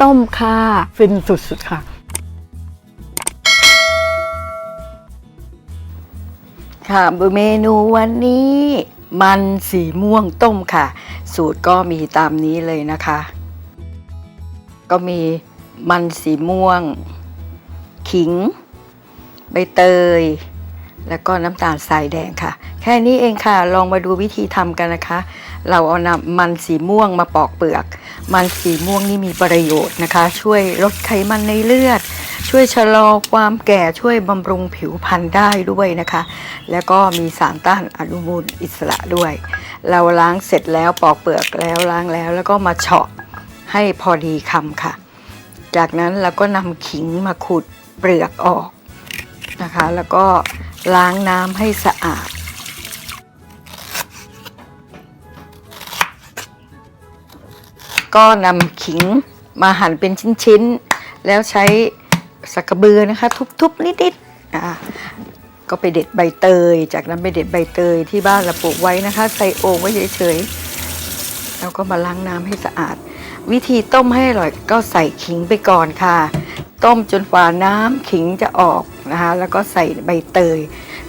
ต้มค่ะ ฟินสุดๆค่ะ ค่ะเมนูวันนี้มันสีม่วงต้มค่ะ สูตรก็มีตามนี้เลยนะคะ ก็มีมันสีม่วง ขิง ใบเตย แล้วก็น้ำตาลทรายแดงค่ะ แค่นี้เองค่ะ ลองมาดูวิธีทำกันนะคะ เราเอานำมันสีม่วงมาปอกเปลือก มันสีม่วงนี่มีประโยชน์นะคะ ช่วยลดไขมันในเลือด ช่วยชะลอความแก่ช่วยบำรุงผิวพรรณได้ด้วยนะคะ แล้วก็มีสารต้านอนุมูลอิสระด้วย เราล้างเสร็จแล้วปอกเปลือกแล้วล้างแล้ว แล้วก็มาเฉาะให้พอดีคำค่ะ จากนั้นเราก็นำขิงมาขูดเปลือกออกนะคะ แล้วก็ล้างน้ำให้สะอาด ก็นำขิงมาหั่นเป็นชิ้นๆ แล้วใช้สักกระเบือนะคะ ทุบๆ นิดๆอ่าก็ไปเด็ดใบเตย จากนั้นไปเด็ดใบเตยที่บ้านเราปลูกไว้นะคะ ใส่โอ่งไว้เฉยๆแล้วก็มาล้างน้ำให้สะอาด วิธีต้มให้อร่อยก็ใส่ขิงไปก่อนค่ะ ต้มจนกว่าน้ำขิงจะออกนะคะ แล้วก็ใส่ใบเตย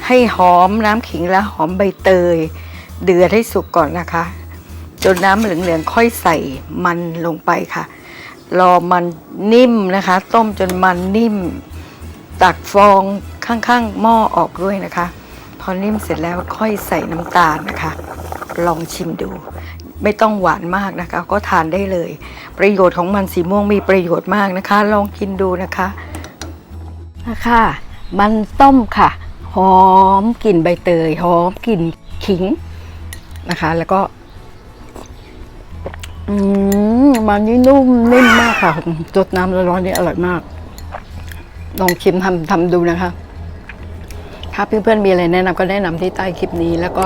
ให้หอมน้ำขิงและหอมใบเตย เดือดให้สุกก่อนนะคะ จนน้ำเหลืองๆค่อยใส่มันลงไปค่ะ รอมันนิ่มนะคะ ต้มจนมันนิ่ม ตักฟองข้างๆหม้อออกด้วยนะคะ พอนิ่มเสร็จแล้วค่อยใส่น้ำตาลนะคะ ลองชิมดู ไม่ต้องหวานมากนะคะ ก็ทานได้เลย ประโยชน์ของมันสีม่วงมีประโยชน์มากนะคะ ลองกินดูนะคะนะคะ มันต้มค่ะ หอมกลิ่นใบเตย หอมกลิ่นขิงนะคะ แล้วก็ อืมมันนี่นุ่มนิ่มมากค่ะจดน้ำร้อนๆนี่อร่อยมาก ลองชิมทำทำดูนะคะ ถ้าเพื่อนๆมีอะไรแนะนำก็แนะนำที่ใต้คลิปนี้ แล้วก็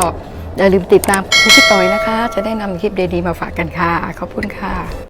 อย่าลืมติดตามพี่ต่อยนะคะ จะได้นำคลิปดีๆมาฝากกันค่ะ ขอบคุณค่ะ